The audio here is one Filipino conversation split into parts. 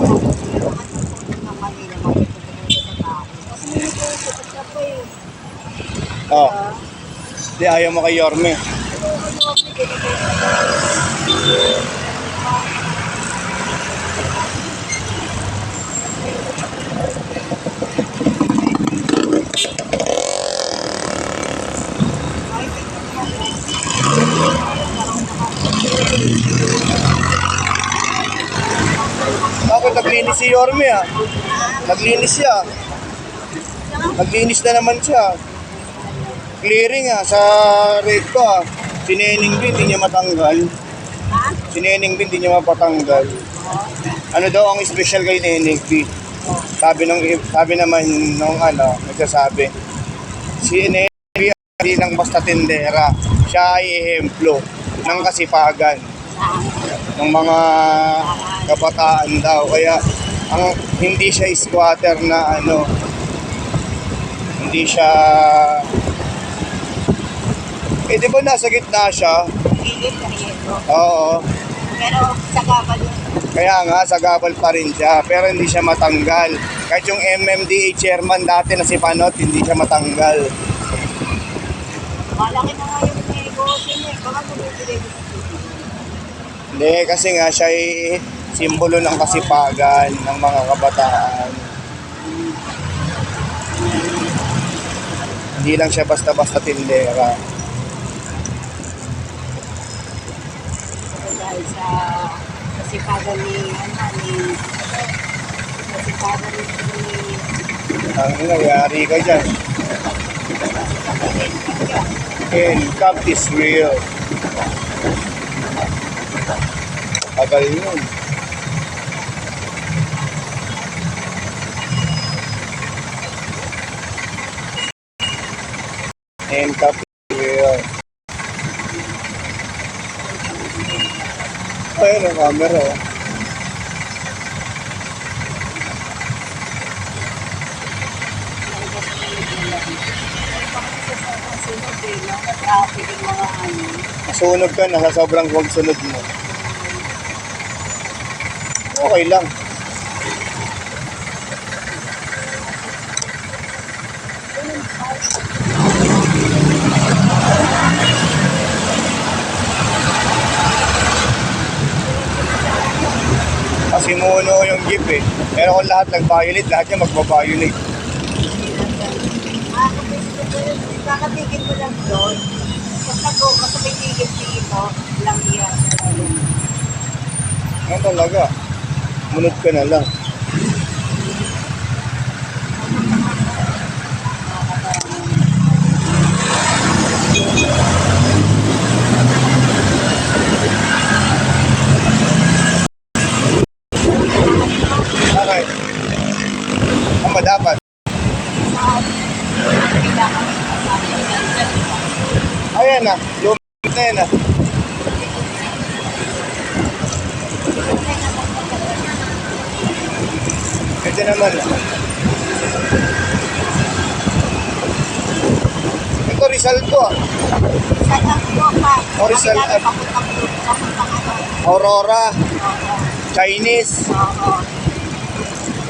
Oh, di ayaw mo kay Yorme. Naglinis si Yorme ah? Naglinis siya. Naglinis na naman siya. Clearing ah, sa rate ko ah. Si Neneng hindi niya matanggal. Si Neneng din, hindi niya mapatanggal. Ano daw ang special kay Neneng B? Sabi nung sabi naman nung ano, nagsasabi. Si Neneng B hindi lang basta tindera. Siya ay ehemplo ng kasipagan ng mga kabataan daw. Kaya ang hindi siya squatter na ano, hindi siya eh di ba nasa gitna siya? Gigit na ito. Oo. Pero sa gabal yun. Kaya nga, sagabal pa rin siya. Pero hindi siya matanggal. Kahit yung MMDA chairman dati na si Panot, hindi siya matanggal. Malaki na nga yung negosyo niya. Baka sa Hindi, kasi nga siya ay simbolo ng kasipagan ng mga kabataan. Hindi lang siya basta-basta tindera. dahil sa kasipagan ni ano ni kasipagan ni Ang nangyari ka dyan. Income is real. Tagal yun. Income is real. Ayun ang camera. oh. Masunog ka na sobrang pagsunod mo. Okay lang. Kasi muno yung jeep eh. Pero kung lahat nag-violate, lahat niya magbabiolate. Kakatigil ko lang doon. Basta ko, basta may lang yan. Ano talaga? Munod ka na lang. Bakit? Ang ba dapat? Ayan na, lumit na yan ah. Ito naman. Ito Rizal to ah. Horizon, uh, Aurora, Chinese.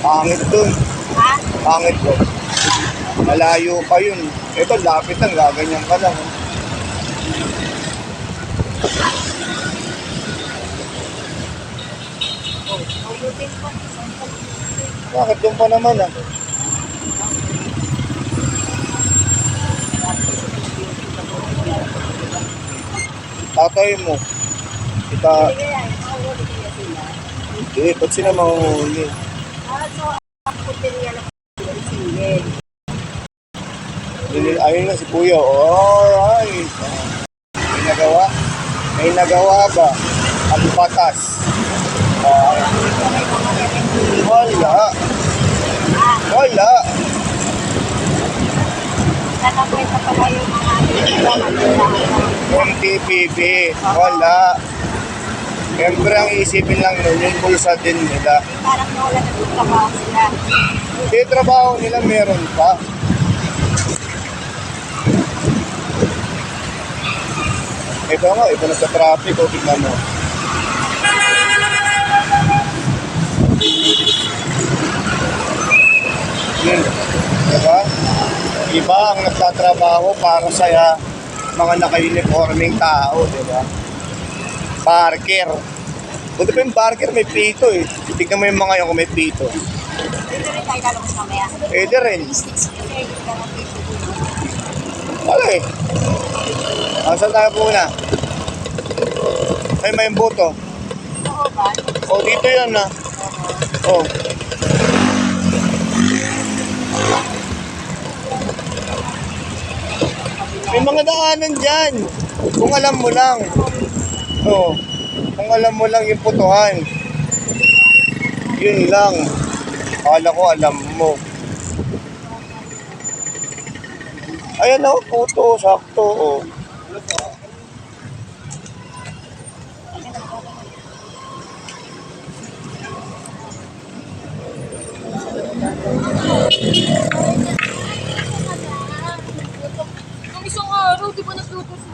Pangit dun. Ha? Pangit dun. Malayo pa yun. Ito lapit lang, gaganyan ka lang. Bakit doon pa naman ah? Tatay mo. Kita, hindi, ba't sila mahuhuli? Ah, so, yung. Hindi- Ayun na si Kuya. Alright. May nagawa? May nagawa ba? Ang batas. Ah, wala. Wala. Nakakwenta pala yung mga ano, MTPB. Wala. Siyempre ang iisipin lang nun, yung bulsa din nila. Parang nawala na yung trabaho sila. Yung trabaho nila meron pa. Ito nga, ito na sa traffic, o tignan mo. Yun, diba? Iba ang nagtatrabaho para sa ah, mga naka-uniforming tao, diba? Ba? Parker. Buti pa yung Parker may pito eh. Tignan mo yung mga yun kung may pito. Dito rin tayo lalabas mamaya. Pwede rin. Wala eh. Ah, saan tayo muna? Ay, may buto. Oo ba? Oh, dito yan na. Oh. May mga daanan dyan. Kung alam mo lang. Oh. Kung alam mo lang yung putuhan. Yun lang. Akala ko alam mo. Ayan oh, puto, sakto oh. Nung isang araw, di ba nagluto